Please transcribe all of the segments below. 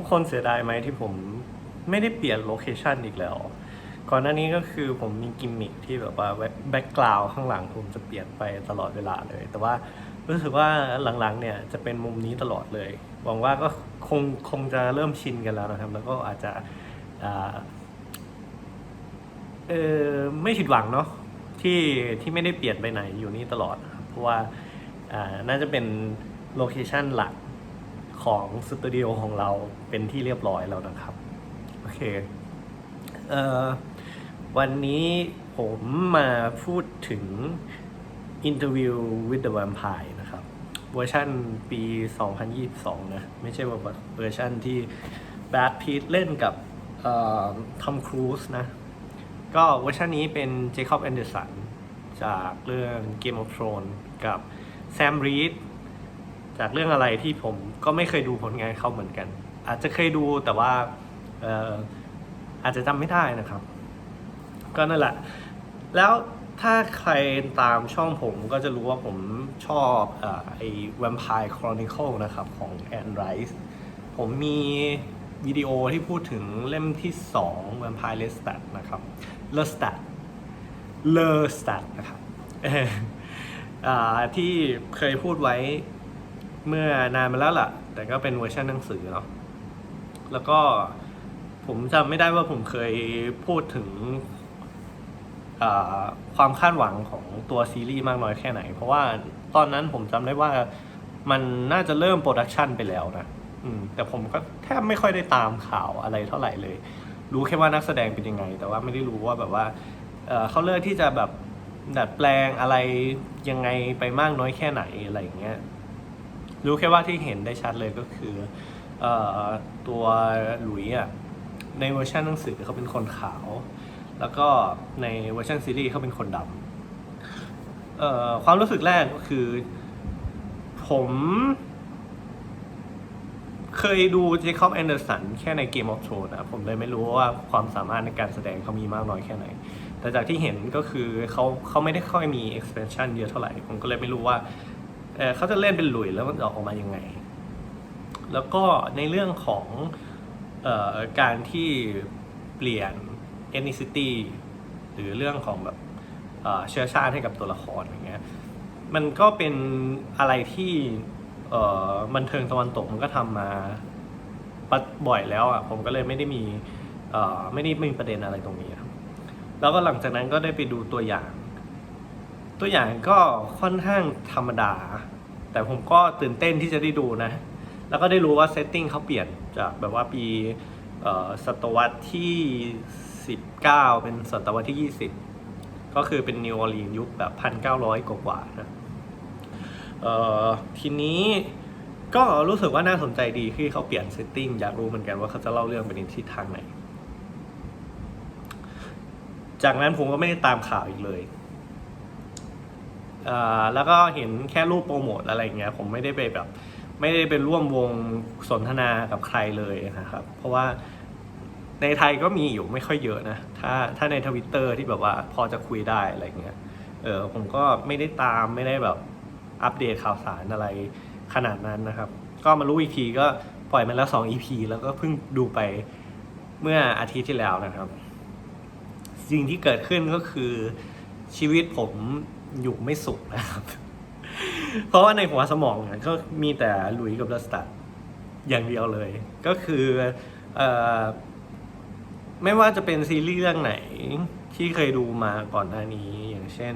ทุกคนเสียดายไหมที่ผมไม่ได้เปลี่ยนโลเคชันอีกแล้ว ก่อนหน้านี้ก็คือผมมีกิมมิคที่แบบว่าแบ็กกราวข้างหลังผมจะเปลี่ยนไปตลอดเวลาเลย แต่ว่ารู้สึกว่าหลังๆเนี่ยจะเป็นมุมนี้ตลอดเลย หวังว่าก็คงคงจะเริ่มชินกันแล้วนะครับ แล้วก็อาจจะเออไม่ผิดหวังเนาะที่ที่ไม่ได้เปลี่ยนไปไหนอยู่นี่ตลอด เพราะว่าน่าจะเป็นโลเคชันหลัก ของสตูดิโอของเราเป็นที่เรียบร้อยแล้วนะครับ โอเคเอ่อวันนี้ผมมาพูดถึง Interview with the Vampire นะครับ เวอร์ชันปี 2022 นะ ไม่ใช่ว่าเวอร์ชันที่แบทพีทเล่นกับทอมครูซนะ ก็เวอร์ชันนี้เป็นเจคอบแอนเดอร์สันจากเรื่อง Game of Thrones กับแซมรีด จากเรื่องอะไรที่ผมก็ไม่เคยดูผลงานเขาเหมือนกัน อาจจะเคยดูแต่ว่าเอออาจจะจำไม่ได้นะครับ ก็นั่นแหละ แล้วถ้าใครตามช่องผมก็จะรู้ว่าผมชอบออไอ้ Vampire Chronicle นะครับ ของแอนไรส์ผมมีวิดีโอที่พูดถึงเล่มที่ 2 Vampire Lestat นะครับ Lestat Lestat นะครับที่เคยพูดไว้ เมื่อนานมาแล้วล่ะ แต่ก็เป็นเวอร์ชันหนังสือเนาะแล้วก็ผมจำไม่ได้ว่าผมเคยพูดถึงความคาดหวังของตัวซีรีส์มากน้อยแค่ไหน เพราะว่าตอนนั้นผมจำได้ว่ามันน่าจะเริ่มโปรดักชันไปแล้วนะแต่ผมก็แทบไม่ค่อยได้ตามข่าวอะไรเท่าไหร่เลย รู้แค่ว่านักแสดงเป็นยังไง แต่ว่าไม่ได้รู้ว่าแบบว่าเเขาเลือกที่จะแบบดัดแปลงอะไรยังไงไปมากน้อยแค่ไหนอะไรอย่างเงี้ย รู้แค่ว่าที่เห็นได้ชัดเลยก็คือออตัวหลุยอะในเวอร์ชันหนังสือเขาเป็นคนขาว แล้วก็ในเวอร์ชันซีรีส์เขาเป็นคนดำความรู้สึกแรกก็คือ ผม เคยดูเจคอบแอนเดอร์สันแค่ในเกมออฟ r o นะผมเลยไม่รู้ว่าความสามารถในการแสดงเขามีมากน้อยแค่ไหน แต่จากที่เห็นก็คือเขาเขาไม่ได้ค่อยมี expansion เยอะเท่าไหร่ ผมก็เลยไม่รู้ว่า เเขาจะเล่นเป็นหลุยแล้วมันจะออกมายังไง แล้วก็ในเรื่องของออการที่เปลี่ยน ethnicity หรือเรื่องของแบบเชื้อชาติให้กับตัวละครอย่างเงี้ยมันก็เป็นอะไรที่บันเทิงตะวันตกมันก็ทำมาบ่อยแล้วอะผมก็เลยไม่ได้มีไม่ได้มีประเด็นอะไรตรงนี้ครับแล้วก็หลังจากนั้นก็ได้ไปดูตัวอย่าง ตัวอย่างก็ค่อนข้างธรรมดา แต่ผมก็ตื่นเต้นที่จะได้ดูนะ แล้วก็ได้รู้ว่าเซตติ้งเขาเปลี่ยนจากแบบว่าปีศตวรรษที่ 19 เป็นศตวรรษที่ 20 ก็คือเป็นนิวออร์ลีนยุคแบบ 1,900 กว่าๆนะเอ่อทีนี้ก็รู้สึกว่าน่าสนใจดีที่เขาเปลี่ยนเซตติ้งอยากรู้เหมือนกันว่าเขาจะเล่าเรื่องไปในทิศทางไหน จากนั้นผมก็ไม่ได้ตามข่าวอีกเลย แล้วก็เห็นแค่รูปโปรโมทอะไรอย่างเงี้ยผมไม่ได้ไปแบบไม่ได้ไปร่วมวงสนทนากับใครเลยนะครับ เพราะว่าในไทยก็มีอยู่ไม่ค่อยเยอะนะ ถ้าถ้าในทวิตเตอร์ที่แบบว่าพอจะคุยได้อะไรเงี้ย เออผมก็ไม่ได้ตามไม่ได้แบบอัปเดตข่าวสารอะไรขนาดนั้นนะครับ ก็มารู้อีกทีก็ปล่อยมาแล้ว2 EP แล้วก็เพิ่งดูไปเมื่ออาทิตย์ที่แล้วนะครับ สิ่งที่เกิดขึ้นก็คือชีวิตผม อยู่ไม่สุขนะครับ เพราะว่าในหัวสมองเนี่ยก็มีแต่หลุยกับลัสตัดอย่างเดียวเลย ก็คืออไม่ว่าจะเป็นซีรีส์เรื่องไหนที่เคยดูมาก่อนหน้านี้ อย่างเช่น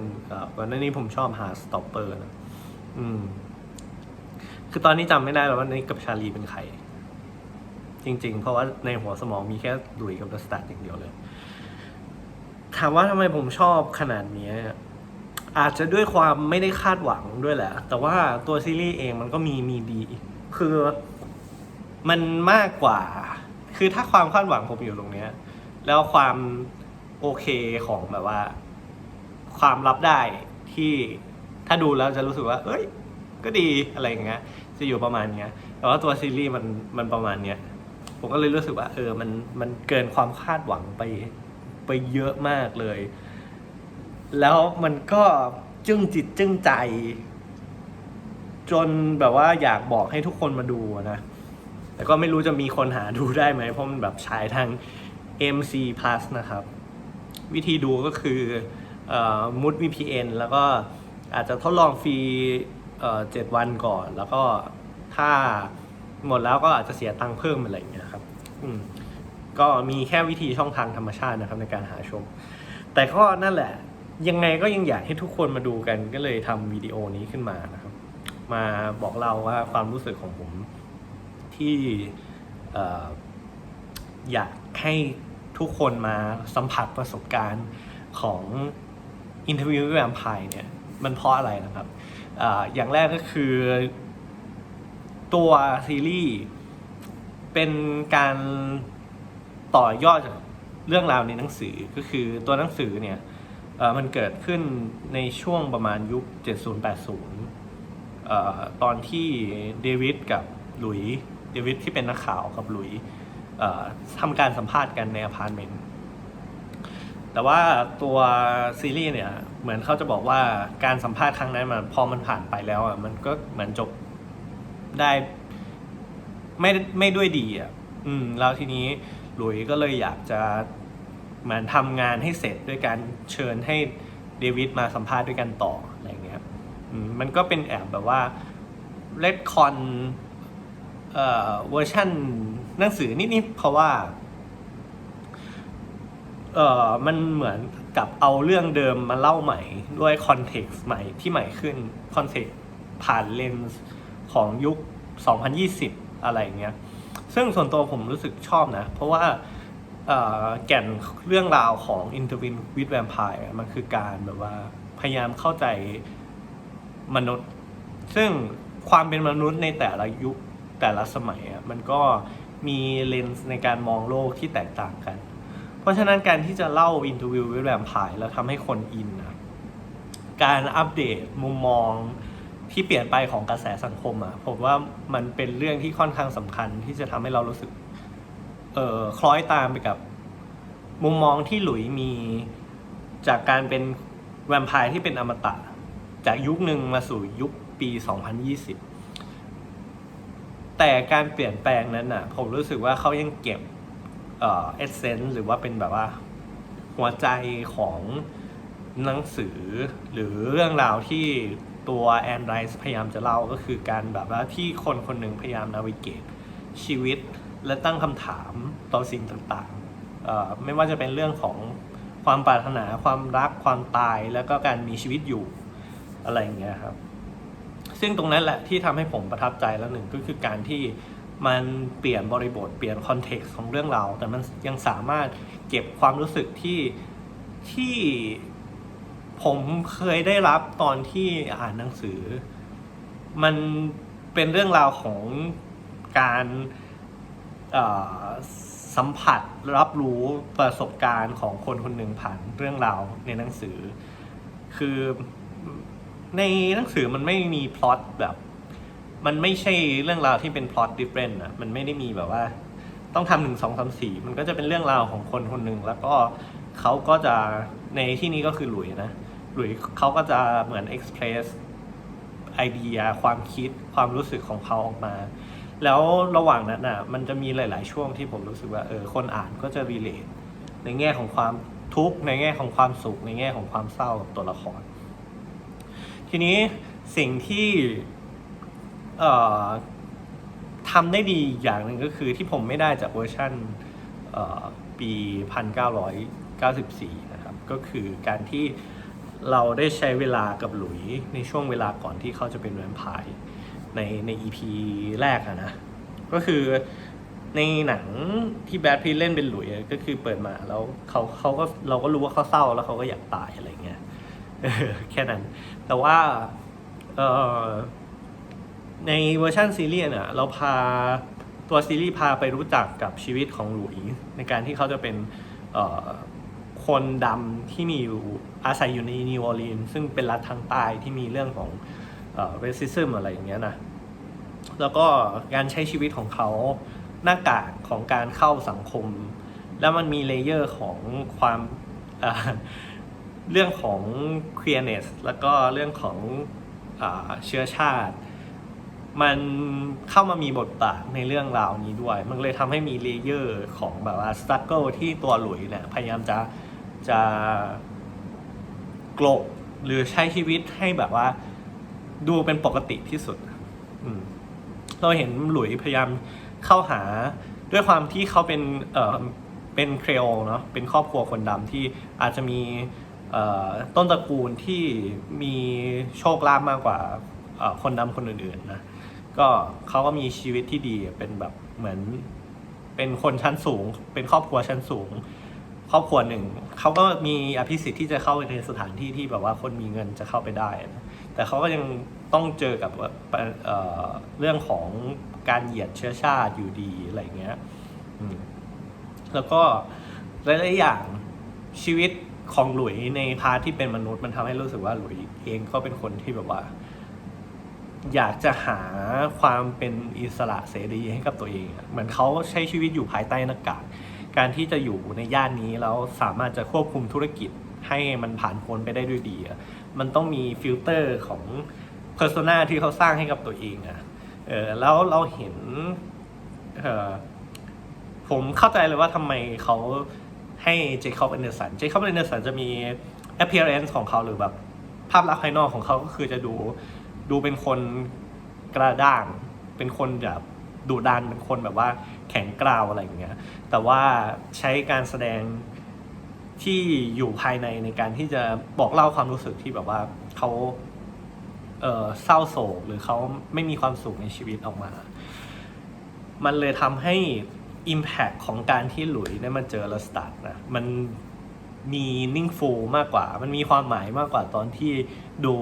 ก่อนหน้านี้ผมชอบหาสต็อปเปอร์นะอืม คือตอนนี้จำไม่ได้แล้วว่าในกับชาลีเป็นใคร จริง ๆ เพราะว่าในหัวสมองมีแค่หลุยกับลัสตัดอย่างเดียวเลย ถามว่าทำไมผมชอบขนาดนี้ อาจจะด้วยความไม่ได้คาดหวังด้วยแหละ แต่ว่าตัวซีรีส์เองมันก็มีมีดี คือมันมากกว่า คือถ้าความคาดหวังผมอยู่ตรงเนี้ย แล้วความโอเคของแบบว่า ความรับได้ที่ถ้าดูแล้วจะรู้สึกว่า เอ้ย ก็ดีอะไรอย่างเงี้ย จะอยู่ประมาณเนี้ย แต่ว่าตัวซีรีส์มันมันประมาณเนี้ย ผมก็เลยรู้สึกว่า เออ มันมันเกินความคาดหวังไปไปเยอะมากเลย แล้วมันก็จึ้งจิตจึ้งใจ จนแบบว่าอยากบอกให้ทุกคนมาดูนะ แต่ก็ไม่รู้จะมีคนหาดูได้ไหม เพราะมันแบบฉายทาง MC Plus นะครับ วิธีดูก็คืออมุด VPN แล้วก็อาจจะทดลองฟรีเอ่อเจ็ดวันก่อน แล้วก็ถ้าหมดแล้วก็อาจจะเสียตังค์เพิ่มอะไรอย่างเงี้ยครับ อืมก็มีแค่วิธีช่องทางธรรมชาตินะครับในการหาชม แต่ก็นั่นแหละ ยังไงก็ยังอยากให้ทุกคนมาดูกันก็เลยทำวิดีโอนี้ขึ้นมานะครับ มาบอกเราว่าความรู้สึกของผมที่ออยากให้ทุกคนมาสัมผัสประสบการณ์ของอินเทอร์วิวแวมไพร์เนี่ย มันเพราะอะไรนะครับออย่างแรกก็คือตัวซีรีส์เป็นการต่อยอดจากเรื่องราวในหนังสือก็คือตัวหนังสือเนี่ย มันเกิดขึ้นในช่วงประมาณยุค 70-80อตอนที่เดวิดกับหลุยส์เดวิดที่เป็นนักข่าวกับหลุยส์ทำการสัมภาษณ์กันในอพาร์ตเมนต์แต่ว่าตัวซีรีส์เนี่ย เหมือนเขาจะบอกว่าการสัมภาษณ์ครั้งนั้นมันพอมันผ่านไปแล้วอะมันก็เหมือนจบได้ไม่ไม่ด้วยดีอะอืมแล้วทีนี้หลุยส์ก็เลยอยากจะ เหมือนทำงานให้เสร็จด้วยการเชิญให้เดวิดมาสัมภาษณ์ด้วยกันต่ออะไรเงี้ยมันก็เป็นแอบแบบว่าเลดคอนเอ่อเวอร์ชันหนังสือนิดๆเพราะว่าเอ่อมันเหมือนกับเอาเรื่องเดิมมาเล่าใหม่ด้วยคอนเท็กซ์ใหม่ที่ใหม่ขึ้นคอนเท็กซ์ผ่านเลนส์ของยุค 2020 อะไรเงี้ย ซึ่งส่วนตัวผมรู้สึกชอบนะ เพราะว่า แก่นเรื่องราวของ Interview with Vampire มันคือการแบบว่าพยายามเข้าใจมนุษย์ ซึ่งความเป็นมนุษย์ในแต่ละยุคแต่ละสมัยอะมันก็มีเลนส์ในการมองโลกที่แตกต่างกัน เพราะฉะนั้นการที่จะเล่า Interview with Vampire แล้วทำให้คนอินนะการอัปเดตมุมมองที่เปลี่ยนไปของกระแสสังคมอะผมว่ามันเป็นเรื่องที่ค่อนข้างสำคัญที่จะทำให้เรารู้สึก เอ่อคล้อยตามไปกับ มุมมองที่หลุยมีจากการเป็นแวมไพร์ที่เป็นอมตะ จากยุคหนึ่งมาสู่ยุคปี 2020 แต่การเปลี่ยนแปลงนั้นน่ะ ผมรู้สึกว่าเขายังเก็บเอเอเซนส์หรือว่าเป็นแบบว่า หัวใจของหนังสือ หรือเรื่องราวที่ตัวแอนไรส์พยายามจะเล่าก็คือการแบบว่าที่คนคนหนึ่งพยายามนาวิเกตชีวิต และตั้งคำถามต่อสิ่งต่างๆ ไม่ว่าจะเป็นเรื่องของความปรารถนาความรักความตายแล้วก็การมีชีวิตอยู่อะไรอย่างเงี้ยครับ ซึ่งตรงนั้นแหละที่ทำให้ผมประทับใจแล้วหนึ่งก็คือการที่มันเปลี่ยนบริบทเปลี่ยนคอนเท็กซ์ของเรื่องราวแต่มันยังสามารถเก็บความรู้สึกที่ที่ผมเคยได้รับตอนที่อ่านหนังสือ มันเป็นเรื่องราวของการ สัมผัสรับรู้ประสบการณ์ของคนคนหนึ่งผ่านเรื่องราวในหนังสือ คือในหนังสือมันไม่มีพล็อตแบบ มันไม่ใช่เรื่องราวที่เป็นพล็อตดิเฟรนต์อะมันไม่ได้มีแบบว่า ต้องทำหนึ่งสองสามสี่มันก็จะเป็นเรื่องราวของคนคนหนึ่งแล้วก็เขาก็จะในที่นี้ก็คือหลุยนะหลุยเขาก็จะเหมือนเอ็กซ์เพรสไอเดียความคิดความรู้สึกของเขาออกมา แล้วระหว่างนั้นน่ะมันจะมีหลาย ๆ ช่วงที่ผมรู้สึกว่าเออคนอ่านก็จะรีเลทในแง่ของความทุกข์ในแง่ของความสุข ในแง่ของความเศร้ากับตัวละคร ทีนี้สิ่งที่เอ่อทำได้ดีอย่างหนึ่งก็คือที่ผมไม่ได้จากเวอร์ชันเอ่อปี 1994 นะครับ ก็คือการที่เราได้ใช้เวลากับหลุยในช่วงเวลาก่อนที่เขาจะเป็นแวมไพร์ ในใน EP แรกอะนะ ก็คือในหนังที่แบทพีเล่นเป็นหลุยก็คือเปิดมาแล้วเขาเขาก็เราก็รู้ว่าเขาเศร้าแล้วเขาก็อยากตายอะไรเงี้ยแค่นั้น แต่ว่าในเวอร์ชันซีรีส์เนี่ยเราพาตัวซีรีส์พาไปรู้จักกับชีวิตของหลุยส์ในการที่เขาจะเป็นคนดำที่มีอยู่อาศัยอยู่ในนิวออร์ลีนซึ่งเป็นรัฐทางใต้ที่มีเรื่องของ เอ่อ racism อะไรอย่างเงี้ยนะแล้วก็การใช้ชีวิตของเขาหน้ากากของการเข้าสังคม แล้วมันมีเลเยอร์ของความเอ่อเรื่องของ queerness แล้วก็เรื่องของอเชื้อชาติ มันเข้ามามีบทบาทในเรื่องราวนี้ด้วย มันเลยทำให้มีเลเยอร์ของแบบว่าสตั๊กเกิลที่ตัวหลุยเนี่ยพยายามจะจะกลบหรือใช้ชีวิตให้แบบว่า ดูเป็นปกติที่สุดเราเห็นหลุยพยายามเข้าหาด้วยความที่เขาเป็นเอ่อเป็นเครโอเนาะเป็นครอบครัวคนดำที่อาจจะมีต้นตระกูลที่มีโชคลาภมากกว่าคนดำคนอื่นๆนะก็เขาก็มีชีวิตที่ดีเป็นแบบเหมือนเป็นคนชั้นสูง เป็นครอบครัวชั้นสูง ครอบครัวหนึ่งเขาก็มีอภิสิทธิ์ที่จะเข้าไปในสถานที่ที่แบบว่าคนมีเงินจะเข้าไปได้นะ แต่เขาก็ยังต้องเจอกับเเรื่องของการเหยียดเชื้อชาติอยู่ดีอะไรเงี้ยแล้วก็หลายๆอย่างชีวิตของหลุยในพาร์ทที่เป็นมนุษย์มันทำให้รู้สึกว่าหลุยเองก็เป็นคนที่แบบว่า อยากจะหาความเป็นอิสระเสรีให้กับตัวเอง เหมือนเขาใช้ชีวิตอยู่ภายใต้หน้ากากการที่จะอยู่ในย่านนี้แล้วสามารถจะควบคุมธุรกิจให้มันผ่านพ้นไปได้ด้วยดี มันต้องมีฟิลเตอร์ของเพอร์โซนาที่เขาสร้างให้กับตัวเองอะเออแล้วเราเห็นเออผมเข้าใจเลยว่าทำไมเขาให้เจคอบแอนเดอร์สันเจคอบแอนเดอร์สันจะมี appearance ของเขาหรือแบบภาพลักษณ์ภายนอกของเขาก็คือจะดูดูเป็นคนกระด้าง เป็นคนแบบดุดันเป็นคนแบบว่าแข็งกร้าวอะไรอย่างเงี้ยแต่ว่าใช้การแสดง ที่อยู่ภายในในการที่จะบอกเล่าความรู้สึกที่แบบว่าเขาเเศร้าโศกหรือเขาไม่มีความสุขในชีวิตออกมา มันเลยทำให้ Impact ของการที่หลุยได้มาเจอลสตัดนะมันมีนิ่งฟูมากกว่า มันมีความหมายมากกว่าตอนที่ดู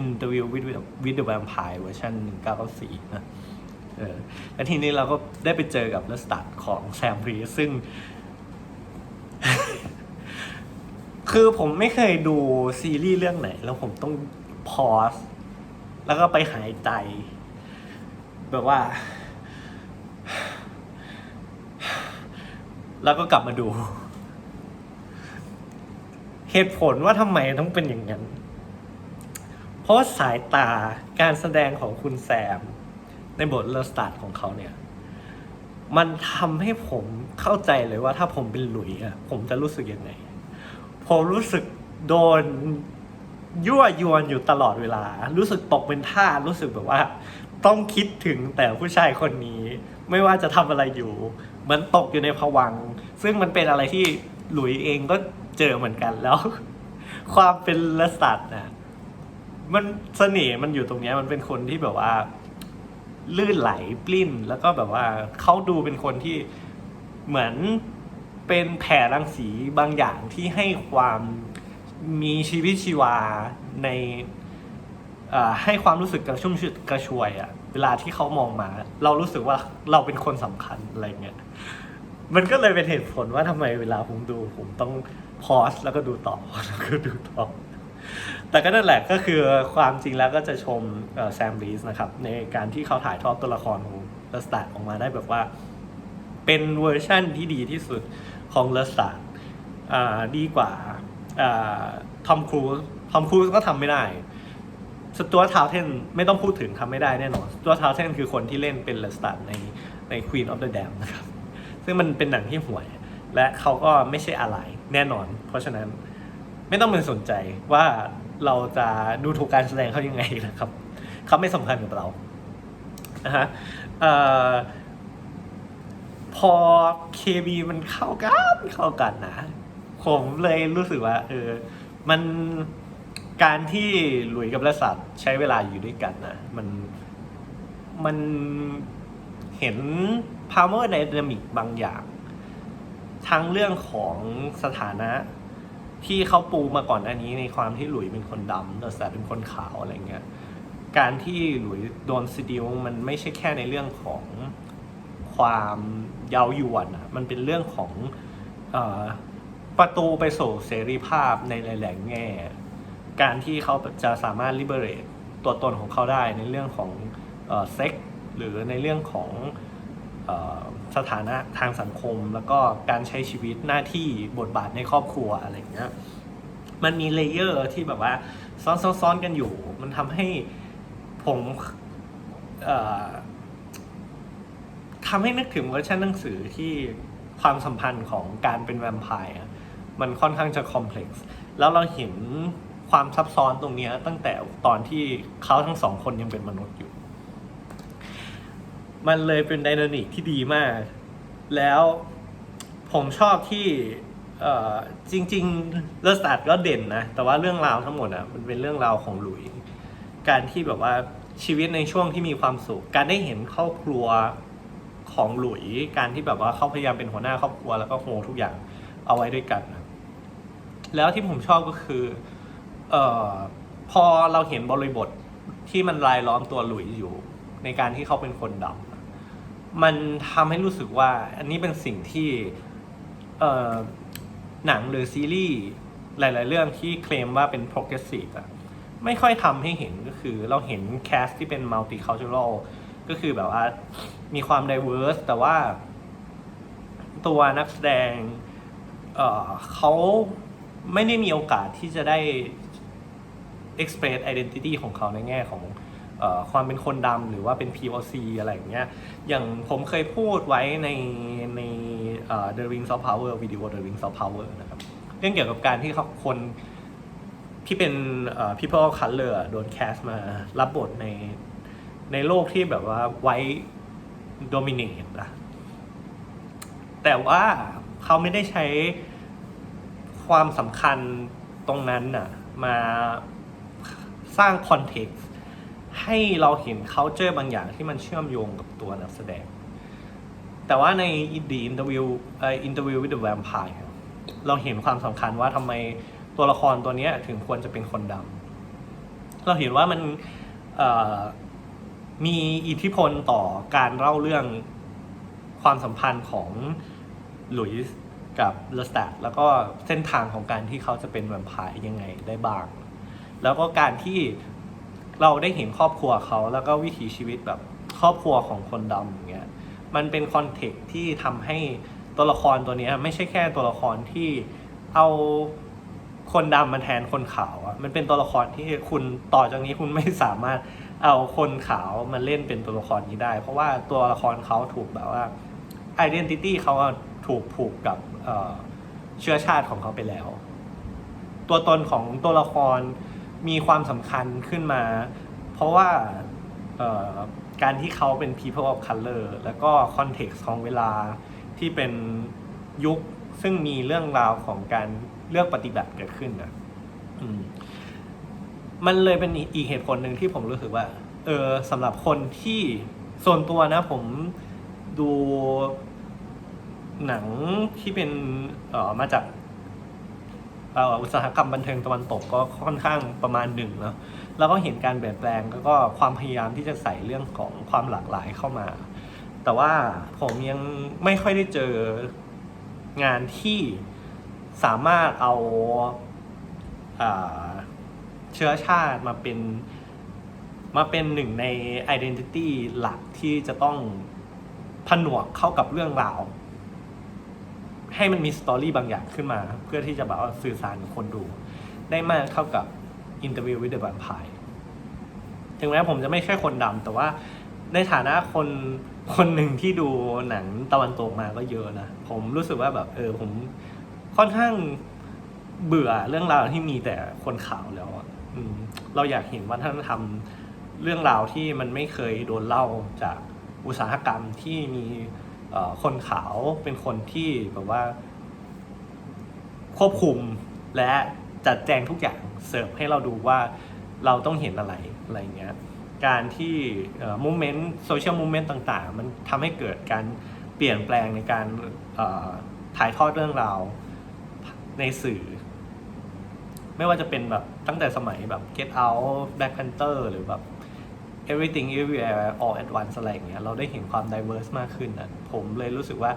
Interview with with the Vampire เวอร์ชัน1994 นะเออแล้วทีนี้เราก็ได้ไปเจอกับเลสตัดของแซมพรีซึ่ง คือผมไม่เคยดูซีรีส์เรื่องไหน แล้วผมต้องพอสแล้วก็ไปหายใจ แบบว่า แล้วก็กลับมาดู เหตุผลว่าทำไมต้องเป็นอย่างนั้น เพราะสายตาการแสดงของคุณแซม ในบทเลสตาร์ของเขาเนี่ย มันทำให้ผมเข้าใจเลยว่าถ้าผมเป็นหลุยอะผมจะรู้สึกยังไง ผมรู้สึกโดนยั่วยวนอยู่ตลอดเวลา รู้สึกตกเป็นท่าสรู้สึกแบบว่า ต้องคิดถึงแต่ผู้ชายคนนี้ ไม่ว่าจะทำอะไรอยู่ เหมันตกอยู่ในภวัง ซึ่งมันเป็นอะไรที่หลุยเองก็เจอเหมือนกันแล้ว ความเป็นเลสตัดนะมันเสน่ห์มันอยู่ตรงนี้มันเป็นคนที่แบบว่า ลื่นไหลปลิ้นแล้วก็แบบว่าเขาดูเป็นคนที่เหมือน เป็นแผ่รังสีบางอย่างที่ให้ความมีชีวิตชีวาในให้ความรู้สึกกระชุ่มชื่นกระชวยอะเวลาที่เขามองมา เรารู้สึกว่าเราเป็นคนสำคัญอะไรเงี้ยมันก็เลยเป็นเหตุผลว่าทำไมเวลาผมดู ผมต้องพอสแล้วก็ดูต่อแล้วก็ดูต่อแต่ก็นั่นแหละก็คือความจริงแล้วก็จะชมแซมรีสนะครับในการที่เขาถ่ายทอดตัวละครของเลสตาร์ออกมาได้แบบว่า เป็นเวอร์ชั่นที่ดีที่สุด ของเลสตาร์ดีกว่าทอมครูซทอมครูซก็ทำไม่ได้สตัวทาวเทนไม่ต้องพูดถึงทำไม่ได้แน่นอนสตัวทาวเทนคือคนที่เล่นเป็นเลสตาร์ในใน Queen of the Dam นะครับ ซึ่งมันเป็นหนังที่ห่วย และเขาก็ไม่ใช่อะไรแน่นอน เพราะฉะนั้นไม่ต้องเป็นสนใจว่าเราจะดูถูกการแสดงเขายังไงนะครับ เขาไม่สำคัญกับเรานะฮะ พอเคมีมันเข้ากันเข้ากันนะ ผมเลยรู้สึกว่า เออ มันการที่หลุยส์กับละสัตว์ใช้เวลาอยู่ด้วยกันนะมันมันเห็น power dynamic บางอย่าง ทั้งเรื่องของสถานะที่เขาปูมาก่อนอันนี้ในความที่หลุยเป็นคนดำแต่แสบเป็นคนขาวอะไรเงี้ยการที่หลุยโดนซีดิวมันไม่ใช่แค่ในเรื่องของความ เย้ายวนอะมันเป็นเรื่องของอประตูไปสู่เสรีภาพในหลายๆแง่ การที่เขาจะสามารถ liberate ตัวตนของเขาได้ในเรื่องของเซ็กหรือในเรื่องของอสถานะทางสังคม แล้วก็การใช้ชีวิตหน้าที่บทบาทในครอบครัวอะไรอย่างเงี้ยมันมีเลเยอร์ที่แบบว่าซ้อนๆๆกันอยู่ มันทำให้ผมเอ่อ ทำให้นึกถึงเวอร์ชันหนังสือที่ความสัมพันธ์ของการเป็นแวมไพร์อะมันค่อนข้างจะคอมเพล็กซ์แล้วเราเห็นความซับซ้อนตรงนี้ตั้งแต่ตอนที่เขาทั้งสองคนยังเป็นมนุษย์อยู่ มันเลยเป็นไดนามิกที่ดีมาก แล้วผมชอบที่จริงๆเลือสตัดก็เด่นนะ แต่ว่าเรื่องราวทั้งหมดอะมันเป็นเรื่องราวของหลุย การที่แบบว่าชีวิตในช่วงที่มีความสุข การได้เห็นครอบครัว ของหลุยการที่แบบว่าเขาพยายามเป็นหัวหน้าครอบครัวแล้วก็โฮทุกอย่างเอาไว้ด้วยกัน แล้วที่ผมชอบก็คือเอ่อพอเราเห็นบริบทที่มันรายล้อมตัวหลุยอยู่ ในการที่เขาเป็นคนดำมันทำให้รู้สึกว่า อันนี้เป็นสิ่งที่เอ่อหนังหรือซีรีส์หลาย ๆ เรื่องที่เคลมว่าเป็น progressive อะไม่ค่อยทำให้เห็นก็คือเราเห็นแคสที่เป็น multicultural ก็คือแบบว่ามีความ diverse แต่ว่า ตัวนักแสดงเเขาไม่ได้มีโอกาสที่จะได้ express identity ของเขาในแง่ของอความเป็นคนดำหรือว่าเป็น POC อะไรอย่างเงี้ย อย่างผมเคยพูดไว้ในใน The Rings of Power วิดีโอ The Rings of Power นะครับ เรื่องเกี่ยวกับการที่เขาคนที่เป็นเอ่อ people of color อโดนแคสมารับบทใน ในโลกที่แบบว่าไว้ dominate อะแต่ว่าเขาไม่ได้ใช้ความสำคัญตรงนั้นน่ะมาสร้างคอนเท็กซ์ให้เราเห็น culture บางอย่างที่มันเชื่อมโยงกับตัวนักแสดง แต่ว่าใน The Interview เอ่อ Interview with the Vampire เราเห็นความสำคัญว่าทำไมตัวละครตัวนี้ถึงควรจะเป็นคนดำเราเห็นว่ามันเอ่อ มีอิทธิพลต่อการเล่าเรื่องความสัมพันธ์ของหลุยส์กับเลสแตดแล้วก็เส้นทางของการที่เขาจะเป็นแวมไพร์ยังไงได้บ้าง แล้วก็การที่เราได้เห็นครอบครัวเขาแล้วก็วิถีชีวิตแบบครอบครัวของคนดำอย่างเงี้ยมันเป็นคอนเทกต์ที่ทำให้ตัวละครตัวนี้ไม่ใช่แค่ตัวละครที่เอาคนดำมาแทนคนขาวอะมันเป็นตัวละครที่คุณต่อจากนี้คุณไม่สามารถ เอาคนขาวมาเล่นเป็นตัวละครนี้ได้ เพราะว่าตัวละครเขาถูกแบบว่า identity เขาถูกผูกกับเชื้อชาติของเขาไปแล้ว ตัวตนของตัวละครมีความสำคัญขึ้นมา เพราะว่าการที่เขาเป็น people of color แล้วก็ context ของเวลาที่เป็นยุคซึ่งมีเรื่องราวของการเลือกปฏิบัติเกิดขึ้นนะ มันเลยเป็นอีกเหตุผลหนึ่งที่ผมรู้สึกว่า เออสำหรับคนที่ส่วนตัวนะ ผมดูหนังที่เป็นเอ่อมาจากเอออุตสาหกรรมบันเทิงตะวันตกก็ค่อนข้างประมาณหนึ่งเนาะแล้วก็เห็นการเปลี่ยนแปลงแล้วก็ความพยายามที่จะใส่เรื่องของความหลากหลายเข้ามา แต่ว่าผมยังไม่ค่อยได้เจองานที่สามารถเอาอ่า เชื้อชาติมาเป็นมาเป็นหนึ่งใน identity หลักที่จะต้องผนวกเข้ากับเรื่องราว ให้มันมีสตอรี่บางอย่างขึ้นมา เพื่อที่จะแบบว่าสื่อสารกับคนดู ได้มากเท่ากับ Interview with the Vampire ถึงแม้ผมจะไม่ใช่คนดำแต่ว่าในฐานะคนคนหนึ่งที่ดูหนังตะวันตกมาก็เยอะนะ ผมรู้สึกว่าแบบ เออผมค่อนข้างเบื่อเรื่องราวที่มีแต่คนขาวแล้ว เราอยากเห็นวัฒนธรรมเรื่องราวที่มันไม่เคยโดนเล่าจากอุตสาหกรรมที่มีคนขาวเป็นคนที่แบบว่า ควบคุมและจัดแจงทุกอย่างเสิร์ฟให้เราดูว่าเราต้องเห็นอะไรอะไรเงี้ยการที่มูเมนต์โซเชียลมูเมนต์ต่างๆ มันทำให้เกิดการเปลี่ยนแปลงในการถ่ายทอดเรื่องราวในสื่อ ไม่ว่าจะเป็นแบบตั้งแต่สมัยแบบ Get Out Black Panther หรือแบบ Everything Everywhere All at Once อะไรอย่างเงี้ยเราได้เห็นความ diverse มากขึ้นอะผมเลยรู้สึกว่า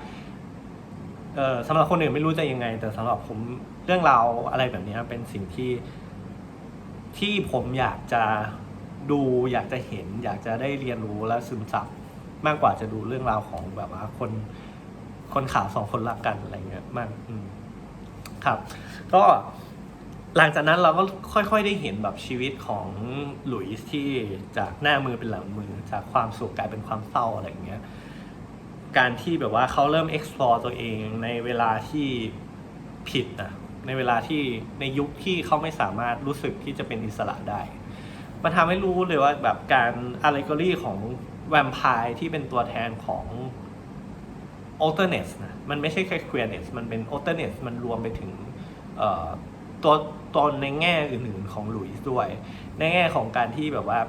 เออสำหรับคนอื่นไม่รู้จะยังไง แต่สำหรับผมเรื่องราวอะไรแบบเนี้ยเป็นสิ่งที่ที่ผมอยากจะดูอยากจะเห็น อยากจะได้เรียนรู้และซึมซับมากกว่าจะดูเรื่องราวของแบบว่าคนคนขาวสองคนรักกันอะไรเงี้ยมากครับ ก็ หลังจากนั้นเราก็ค่อยๆได้เห็นแบบชีวิตของหลุยส์ที่จากหน้ามือเป็นหลังมือ จากความสุขกลายเป็นความเศร้าอะไรอย่างเงี้ยการที่แบบว่าเขาเริ่ม explore ตัวเองในเวลาที่ผิดนะในเวลาที่ในยุคที่เขาไม่สามารถรู้สึกที่จะเป็นอิสระได้มันทำให้รู้เลยว่าแบบการ allegory ของแวมไพร์ที่เป็นตัวแทนของ alterness นะมันไม่ใช่แค่ queerness มันเป็น alterness มันรวมไปถึงเอ่อ ตัวตนในแง่อื่นๆของหลุยส์ด้วย ในแง่ของการที่แบบว่า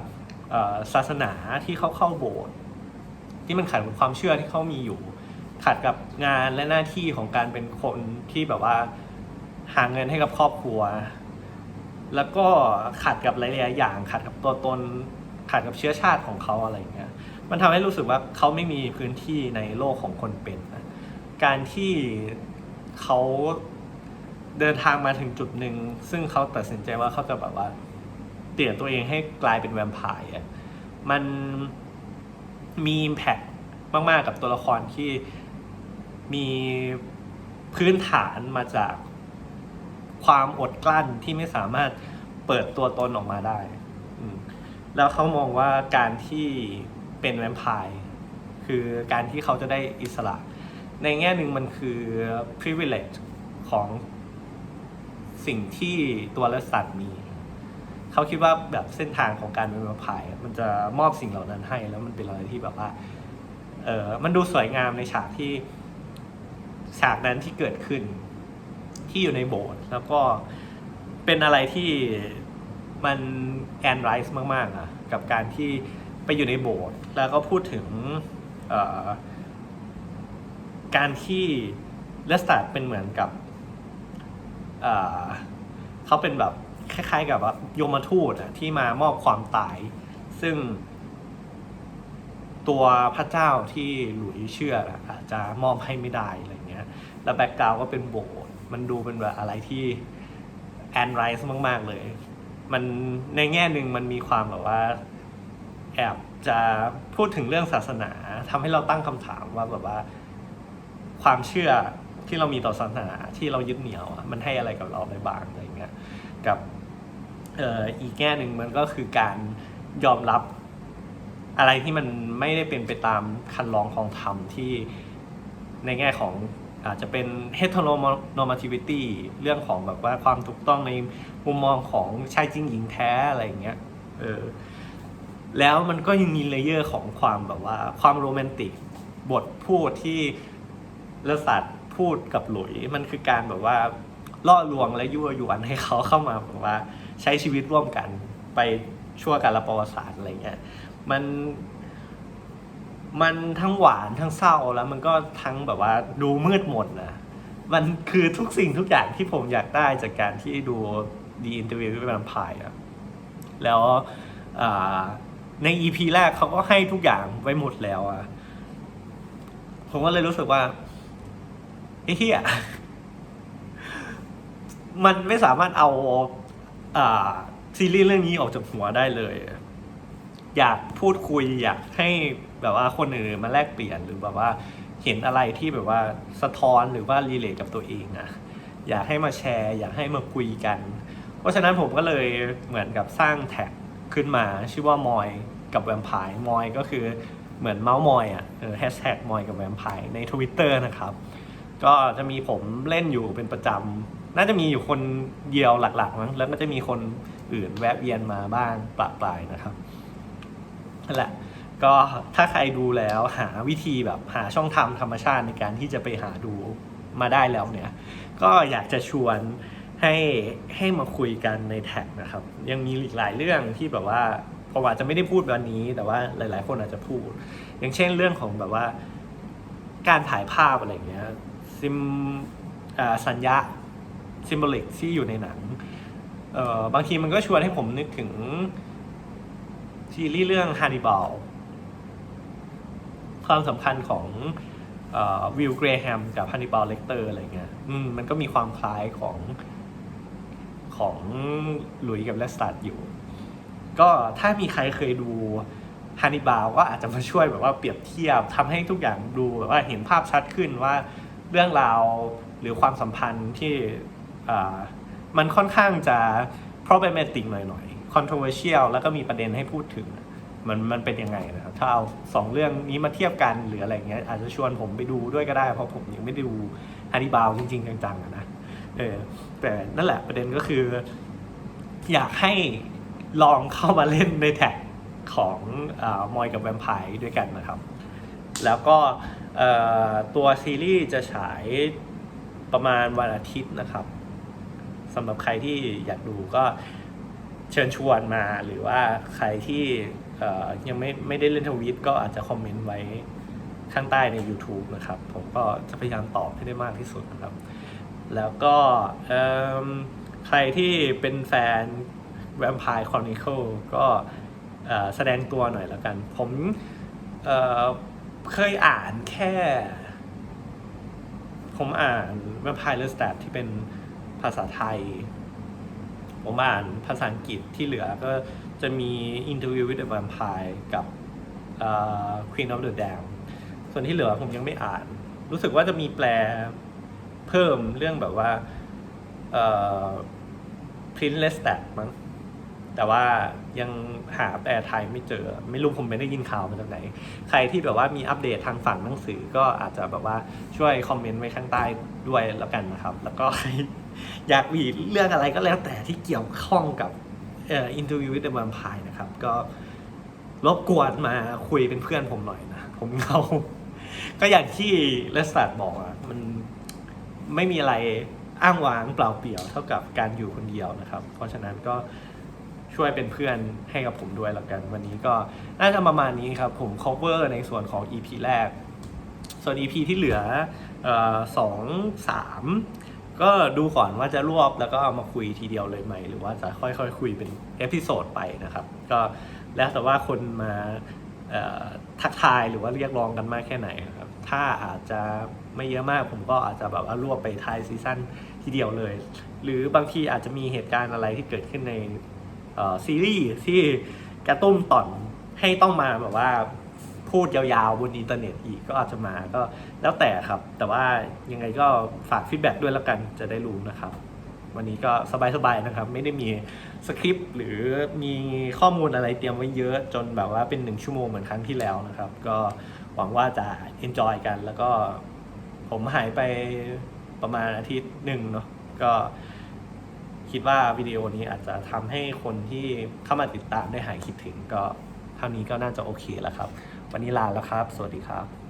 ศาสนาที่เขาเข้าโบสถ์ที่มันขัดกับความเชื่อที่เขามีอยู่ ขัดกับงานและหน้าที่ของการเป็นคนที่แบบว่าหาเงินให้กับครอบครัว แล้วก็ขัดกับหลายๆอย่าง ขัดกับตัวตนขัดกับเชื้อชาติของเขาอะไรอย่างเงี้ยมันทำให้รู้สึกว่าเขาไม่มีพื้นที่ในโลกของคนเป็นนะการที่เขา เดินทางมาถึงจุดหนึ่ง ซึ่งเขาตัดสินใจว่าเขาจะแบบว่าเปลี่ยนตัวเองให้กลายเป็นแวมไพร์อะมันมีอิมแพ t มาก ๆ กับตัวละครที่มีพื้นฐานมาจากความอดกลั้นที่ไม่สามารถเปิดตัวตนออกมาได้ แล้วเขามองว่าการที่เป็นแวมไพร์คือการที่เขาจะได้อิสระ ในแง่หนึ่งมันคือ privilege ของ สิ่งที่ตัวและสัตว์มี เขาคิดว่าแบบเส้นทางของการเป็นมไพร์อะมันจะมอบสิ่งเหล่านั้นให้ แล้วมันเป็นอะไรที่แบบว่า เออมันดูสวยงามในฉากที่ฉากนั้นที่เกิดขึ้น ที่อยู่ในโบสถ์แล้วก็เป็นอะไรที่มันแอนไรส์มากๆอะกับการที่ไปอยู่ในโบสถ์แล้วก็พูดถึงเอ่อการที่เลสตัดเป็นเหมือนกับ เขาเป็นแบบคล้ายๆ กับว่ายมทูตที่มามอบความตาย ซึ่ง ตัวพระเจ้าที่หลุยเชื่ออาจจะมอบให้ไม่ได้อะไรเงี้ย แล้วแบ็กกราวก็เป็นโบสถ์มันดูเป็นแบบอะไรที่แอนไรส์มาก ๆ เลย มันในแง่หนึ่งมันมีความแบบว่าแอบจะพูดถึงเรื่องศาสนาทำให้เราตั้งคำถามว่าแบบว่า ความเชื่อ ที่เรามีต่อศาสนาที่เรายึดเหนี่ยวมันให้อะไรกับเราได้บ้างอะไรเงี้ยกับเอ่ออีกแง่หนึ่งมันก็คือการยอมรับอะไรที่มันไม่ได้เป็นไปตามคันลองของธรรมที่ในแง่ของอาจจะเป็น heteronormativity เรื่องของแบบว่าความถูกต้องในมุมมองของชายจริงหญิงแท้อะไรอย่างเงี้ยเออแล้วมันก็ยังมีเลเยอร์ของความแบบว่าความโรแมนติกบทพูดที่เลสัต พูดกับหลุยมันคือการแบบว่าล่อลวงและยั่วยวนให้เขาเข้ามาแบบว่าใช้ชีวิตร่วมกันไปชั่วการละประวัติศาสตร์อะไรเงี้ยมันมันทั้งหวานทั้งเศร้าแล้วมันก็ทั้งแบบว่าดูมืดมนนะมันคือทุกสิ่งทุกอย่างที่ผมอยากได้จากการที่ดูดีอินเทอร์วิวกับแวมพร์อะแล้วอ่าใน EP แรกเขาก็ให้ทุกอย่างไว้หมดแล้วอะผมก็เลยรู้สึกว่า ไอ้เหี้ยมันไม่สามารถเอาอ่าซีรีส์เรื่องนี้ออกจากหัวได้เลย อยากพูดคุยอยากให้แบบว่าคนอื่นมาแลกเปลี่ยนหรือแบบว่าเห็นอะไรที่แบบว่าสะท้อนหรือว่ารีเลทกับตัวเองนะอยากให้มาแชร์ อยากให้มาคุยกัน เพราะฉะนั้นผมก็เลยเหมือนกับสร้างแท็กขึ้นมา ชื่อว่ามอยกับแวมไพร์มอยก็คือเหมือนเมาส์มอยอะแฮชแท็กมอยกับแวมไพร์ใน Twitter นะครับ ก็จะมีผมเล่นอยู่เป็นประจำน่าจะมีอยู่คนเดียวหลักๆมั้งแล้วก็จะมีคนอื่นแวะเวียนมาบ้างปะปลายนะครับนั่นแหละก็ถ้าใครดูแล้วหาวิธีแบบหาช่องทางธรรมชาติในการที่จะไปหาดูมาได้แล้วเนี่ย ก็อยากจะชวนให้ให้มาคุยกันในแท็กนะครับ ยังมีอีกหลายเรื่องที่แบบว่าผมอาจจะไม่ได้พูดวันนี้ แต่ว่าหลาย ๆ คนอาจจะพูด อย่างเช่นเรื่องของแบบว่า การถ่ายภาพอะไรอย่างเงี้ย ซิมสัญญาซิมโบลิกที่อยู่ในหนังบางทีมันก็ชวนให้ผมนึกถึงซีรีส์เรื่องฮ a นนิบาลความสำคัญของวิลเกรแฮมกับฮันนิบาลเลกเตอร์อะไรเงี้ยมมันก็มีความคล้ายของของหลุยส์กับเลสตัดอยู่ ก็ถ้ามีใครเคยดูฮันนิบาลก็อาจจะมาช่วยแบบว่าเปรียบเทียบทำให้ทุกอย่างดูแบบว่าเห็นภาพชัดขึ้นว่า เรื่องราวหรือความสัมพันธ์ที่อ่ามันค่อนข้างจะ problematic หน่อยๆ controversial แล้วก็มีประเด็นให้พูดถึง มันมันเป็นยังไงนะครับ ถ้าเอาสองเรื่องนี้มาเทียบกันหรืออะไรเงี้ยอาจจะชวนผมไปดูด้วยก็ได้ เพราะผมยังไม่ได้ดูฮันนีบาลจริงๆ จังๆนะเออแต่นั่นแหละประเด็นก็คือ อยากให้ลองเข้ามาเล่นในแท็กของอามอยกับแวมไพร์ด้วยกันนะครับ แล้วก็ตัวซีรีส์จะฉายประมาณวันอาทิตย์นะครับสำหรับใครที่อยากดูก็เชิญชวนมาหรือว่าใครที่ยังไม่ไม่ได้เล่นทวีตก็อาจจะคอมเมนต์ไว้ข้างใต้ใน YouTube นะครับ ผมก็จะพยายามตอบให้ได้มากที่สุดนะครับ แล้วก็ใครที่เป็นแฟน Vampire Chronicle ก็แสดงตัวหน่อยแล้วกัน ผม เคยอ่านแค่ ผมอ่าน Vampire l e s t a t ที่เป็นภาษาไทย ผมอ่านภาษาอังกฤษที่เหลือก็จะมี Interview with the Vampire กับอ่อ Queen of the Dam ส่วนที่เหลือผมยังไม่อ่าน รู้สึกว่าจะมีแปลเพิ่มเรื่องแบบว่าอ่อ Prince Lestat มั้ง แต่ว่ายังหาแปลไทยไม่เจอ ไม่รู้ผมไม่ได้ยินข่าวมาจากไหน ใครที่แบบว่ามีอัปเดตทางฝั่งหนังสือก็อาจจะแบบว่าช่วยคอมเมนต์ไว้ข้างใต้ด้วยแล้วกันนะครับ แล้วก็อยากมีเรื่องอะไรก็แล้วแต่ที่เกี่ยวข้องกับเอ่อ Interview with the Vampire นะครับ ก็รบกวนมาคุยเป็นเพื่อนผมหน่อยนะ ผมเงาก็อย่างที่เลสตัดบอกอะมันไม่มีอะไรอ้างว้างเปล่าเปลี่ยวเท่ากับการอยู่คนเดียวนะครับ เพราะฉะนั้นก็ ช่วยเป็นเพื่อนให้กับผมด้วยแล้วกัน วันนี้ก็น่าจะประมาณนี้ครับ ผม cover ในส่วนของ EP แรก ส่วน EP ที่เหลือสองสามก็ดูก่อนว่าจะรวบแล้วก็เอามาคุยทีเดียวเลยไหม หรือว่าจะค่อยๆคุยเป็นเอพิโซดไปนะครับ ก็แล้วแต่ว่าคนมาทักทายหรือว่าเรียกร้องกันมากแค่ไหนครับ ถ้าอาจจะไม่เยอะมากผมก็อาจจะแบบว่ารวบไปท้ายซีซั่นทีเดียวเลย หรือบางทีอาจจะมีเหตุการณ์อะไรที่เกิดขึ้นใน ซีรีส์ที่กระตุ้นต่อนให้ต้องมาแบบว่าพูดยาวๆบนอินเทอร์เน็ตอีกก็อาจจะมาก็แล้วแต่ครับ แต่ว่ายังไงก็ฝากฟีดแบ็ด้วยแล้วกันจะได้รู้นะครับ วันนี้ก็สบายๆนะครับ ไม่ได้มีสคริปต์หรือมีข้อมูลอะไรเตรียมไว้เยอะจนแบบว่าเป็นหนึ่งชั่วโมงเหมือนครั้งที่แล้วนะครับ ก็หวังว่าจะ enjoy กันแล้วก็ผมหายไปประมาณอาทิตย์หนึ่งเนาะก็ คิดว่าวิดีโอนี้อาจจะทำให้คนที่เข้ามาติดตามได้หายคิดถึงก็เท่านี้ก็น่าจะโอเคแล้วครับ วันนี้ลาแล้วครับ สวัสดีครับ